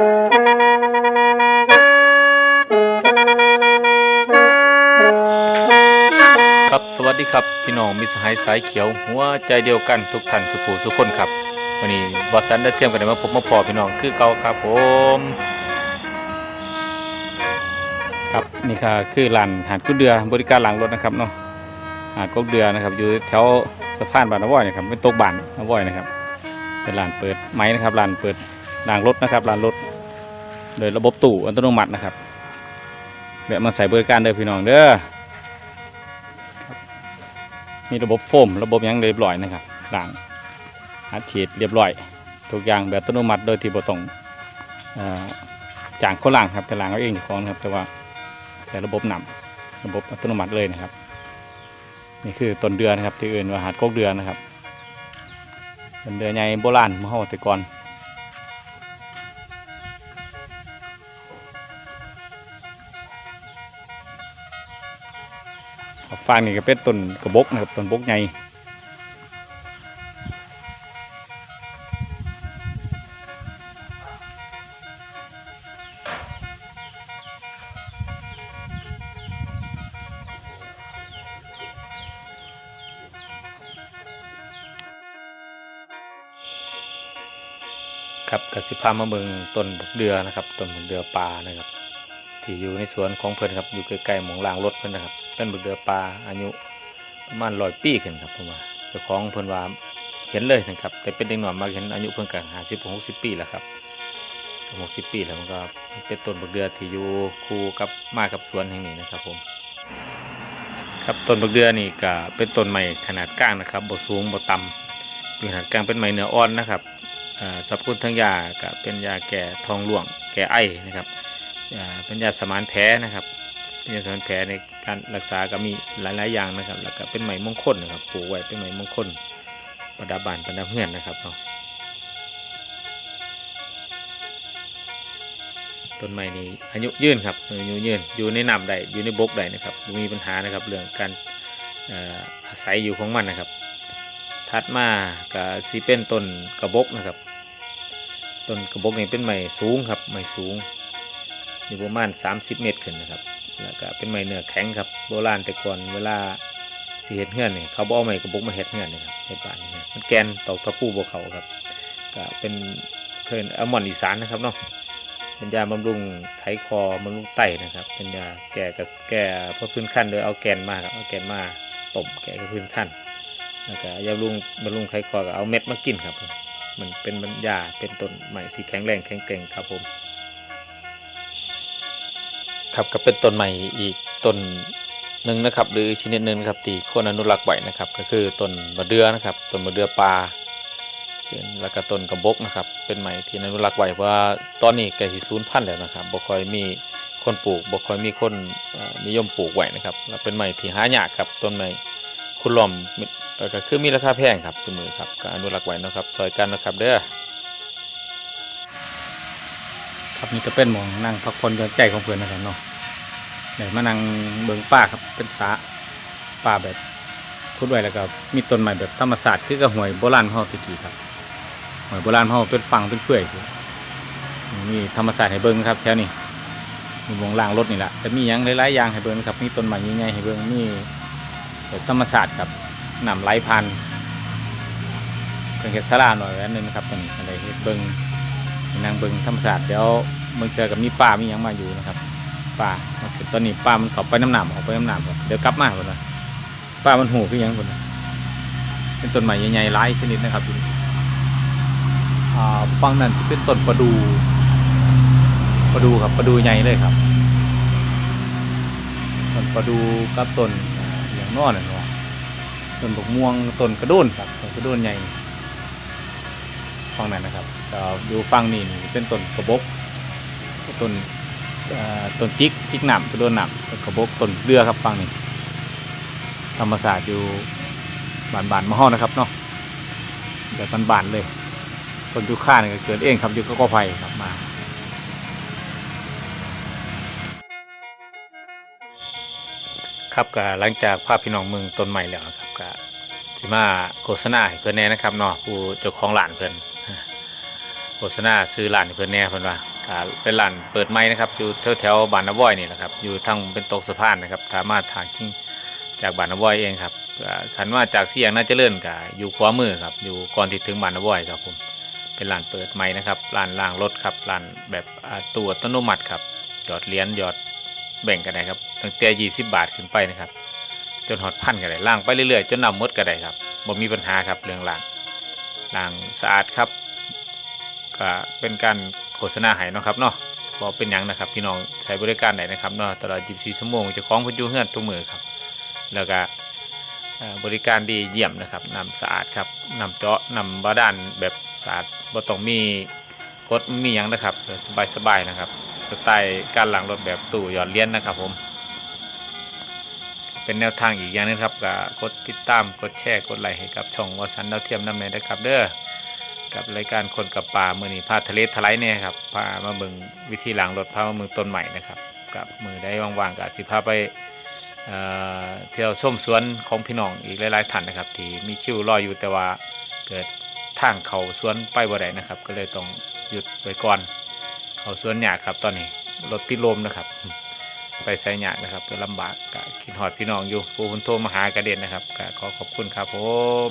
ครับสวัสดีครับ พี่น้องมิสหายสายเขียว หัวใจเดียวกันทุกท่านสุภูสุคนครับวันนี้บอสันได้เทียมกันได้มาพบมาพอพี่น้องคือเก่าครับผม ครับนี่ค่ะคือหลานหานกุ้เดือบริการหลังรถนะครับเนาะหานกุ้เดือนะครับ อยู่แถวสะพานบานนว่อยนะครับเป็นตกบานนว่อยนะครับเป็นหลานเปิดไม้นะครับหลานเปิด รางรถนะครับลานรถโดยระบบตู้อัตโนมัตินะครับแวะมาใส่บริการเด้อพี่น้องเด้อมีระบบโฟม ระบบยังเรียบร้อยนะครับล้างอัดฉีดเรียบร้อย ทุกอย่างแบบอัตโนมัติโดยที่บ่ต้องอจ้างคนล้างครับแต่ล้างเอาเองเจ้าของนะครับ แต่ว่าใช้ระบบนำระบบอัตโนมัติเลยนะครับ นี่คือต้นเดือนนะครับ ที่อื่นว่าหาดโกกเดือนนะครับเป็นเดือนใหญ่โบราณมื่อเฮาต่ก่อน ฟางนี่ก็เป็นต้นกระบกนะครับต้นบกใหญ่ครับกสิพามาเมืองต้นบกเดือนะครับต้นบกเดือปลานะครับ ที่อยู่ในสวนของเพิ่อนครับอยู่ใกล้ๆหมองรางรถเพิ่อนนะครับ เป็นบกเดือปลาอายุประมาณร้อยปีขึ้นครับผมว่าเจ้าของเพิ่นว่าเห็นเลยนะครับ แต่เป็นเด็กหน่อยมาเห็นอายุเพิ่นกันห้าสิบหกสิบปีแล้วครับหกสิบปีแล้วมันก็เป็นต้นบกเดือที่อยู่คู่กับมากับสวนแห่งนี้นะครับผมครับต้นบกเดือนี่ก็เป็นต้นใหม่ขนาดกลางนะครับบ่สูงบ่ต่ำมีขนาดกลางเป็นไม้เนื้ออ่อนนะครับสรรพคุณทางยาก็เป็นยาแก้ท้องร่วงแก้ไอนะครับอ่าเป็นยาสมานแผลนะครับเป็นยาสมานแผลใน การรักษาก็มีหลายๆอย่างนะครับ แล้วก็เป็นไหมมงคลนะครับปลูกไว้เป็นไหมมงคลประดับบานประดับเฮือนนะครับเนาะต้นไม้นี้อายุยืนครับอายุยืนอยู่ในน้ำใดอยู่ในบกใดนะครับบ่มีปัญหานะครับเรื่องการอาศัยอยู่ของมันนะครับถัดมาก็สีเป็นต้นกระบกนะครับต้นกระบกนี่เป็นไม้สูงครับไม้สูงอยู่ประมาณ 30 เมตรขึ้นนะครับ แล้วก็เป็นไม้เนื้อแข็งครับโบราณแต่ก่อนเวลาสีเห็ดเหือนนี่ยเขาบเอาไม้กระบอกมาเห็ดเหือนนี่ครับเห็ดบ้านนี่นะมันแกนตอกตะปูบวเขาครับก็เป็นเพิ่นอัลมอนอีสานนะครับเนาะเป็นยาบำรุงไขคอบำรุงไตนะครับ เป็นยาแก้กับแก้พวกพื้นขั้นโดยเอาแกนมาครับเอาแกนมาต้มแก้กับพื้นขั้นแล้วก็ยาบำรุงบำรุงไขคอก็เอาเม็ดมากินครับ มันเป็นบรรยาเป็นต้นใหม่ที่แข็งแรงแข็งแกร่งครับผม ครับก็เป็นต้นใหม่อีกต้นหนึ่งนะครับ หรือชนิดหนึ่งครับที่คนอนุรักษ์ไว้นะครับ ก็คือต้นมะเดื่อนะครับต้นมะเดื่อปลาแล้วก็ต้นกระบกนะครับ เป็นใหม่ที่อนุรักษ์ไว้เพราะว่าตอนนี้ใกล้สิสูญพันธุ์แล้วนะครับบ่ค่อยมีคนปลูกบ่ค่อยมีคนนิยมปลูกไว้นะครับแล้วเป็นใหม่ที่หายากครับต้นใหม่คุณล้อมแล้วก็คือมีราคาแพงครับเสมอครับก็อนุรักษ์ไว้นะครับซอยกันนะครับเด้อครับนี่ก็เป็นหมองนั่งพักผ่อนหย่อนใจของเพื่อนนะครับเนาะ ไหนมานั่งเบิงป่าครับเป็นสระป่าแบบคุดไว้แล้วก็มีต้นไม้แบบธรรมศาสตร์คือกับหวยโบราณของเฮาตะกี้ครับหวยโบราณขอเฮาเป็นฟังเป็นเฟื่อยอยู่มีธรรมศาสตร์ให้เบิ่งครับแถวนี้มีวงล่างรถนี่แหละแต่มียังหลายๆอย่างให้เบิ่งครับมีต้นไม้ใหญ่ๆให้เบิ่งมีแบบธรรมศาสตร์ครับนำไหลผ่านเป็นแค่สลาหน่อยอันหนึงนะครับตรงนี้อะไรเฮ็ดเบิ่งนางเบิงธรรมศาสตร์เดี๋ยวเมืองเจอกับมีป่ามียังมาอยู่นะครับ ป่ามันคือตอนนี้ป่ามันเข้าไปน้ำหนามออกไปน้ำหนามเดี๋ยวกลับมาคนละป่ามันหูคือหยังคนละเป็นต้นไม้ใหญ่ๆหลายชนิดนะครับฝั่งนั้นเป็นต้นประดูประดูครับประดูใหญ่เลยครับต้นประดูกับต้นอย่างนอน่ะเนาะต้นบกม่วงต้นกระโดนครับต้นกระโดนใหญ่ฝั่งนั้นนะครับก็อยู่ฝั่งนี้นี่เป็นต้นกระบกต้น ต้นจิกจิกหนำกระโดนหนำกระบกต้นเรือครับฝั่งนี้ธรรมศาสตร์อยู่บานบานๆมะฮอนะครับเนาะแบบบานๆเลยต้นยูคาเนี่ยก็เกิดเองครับอยู่ก็กอไผ่ครับมาครับก็หลังจากภาพพี่น้องเมืองต้นใหม่แล้วครับก็สิมาโฆษณาเพื่อนแน่นะครับเนาะผู้เจ้าของร้านเพื่อนโฆษณาซื้อร้านเพื่อนแน่เพื่อนว่า ก็เป็นร้านเปิดใหม่นะครับอยู่แถวแถวบานนาบอยนี่แหละครับอยู่ทางเป็นตกสะพานนะครับสามารถทางที่จากบานนาบอยเองครับขันว่าจากเสียงน่าจะเลื่อนกับอยู่ขวามือครับอยู่ก่อนที่ถึงบานนาบ่อยครับผมเป็นร้านเปิดใหม่นะครับร้านล่างรถครับร้านแบบตัวอัตโนมัติครับหยอดเหรียญหยอดแบ่งกันได้ครับตั้งแต่ยี่สิบบาทขึ้นไปนะครับจนหอดพันกันได้ล่างไปเรื่อยๆจนนำหมดก็ได้ครับบ่มีปัญหาครับเรื่องล่างล่างสะอาดครับ ก็เป็นการโฆษณาให้นะครับเนาะบอเป็นยังนะครับพี่น้องใช้บริการไหนนะครับเนาะตลอด 24 ชั่วโมงจะคล้องพิ่นอยู่เฮือนทุกมือครับแล้วก็บริการดีเยี่ยมนะครับนำสะอาดครับนำเจาะนำบาดาลแบบสะอาดบ่ต้องมีกดมียังนะครับสบายๆนะครับสไตล์การหล้างรถแบบตู้หยอดเหรียญนะครับผม เป็นแนวทางอีกอย่างหนึงครับก็กดติดตามกดแชร์กดไลค์ให้กับช่องวสันดาวเทียมน้ำเนยนะครับเด้อ กับรายการคนกับป่ามือนีพาทะเลทลายเนี่ยครับพามาเบิ่งวิธีล้างรถพามาเบิ่งต้นใหม่นะครับกับมือได้ว่างๆก็อาจสิพาไปเที่ยวชมสวนของพี่น้องอีกหลายๆท่านนะครับ ที่มีคิวรออยู่แต่ว่าเกิดทางเขาสวนไปบ่ได้นะครับ ก็เลยต้องหยุดไว้ก่อน เขาสวนหยากครับตอนนี้รถติดลมนะครับ ไปใส่หยากนะครับก็ลำบากก็คิดหอดพี่น้องอยู่ผู้คนโทรมาหากระเด็นนะครับก็ขอขอบคุณครับผม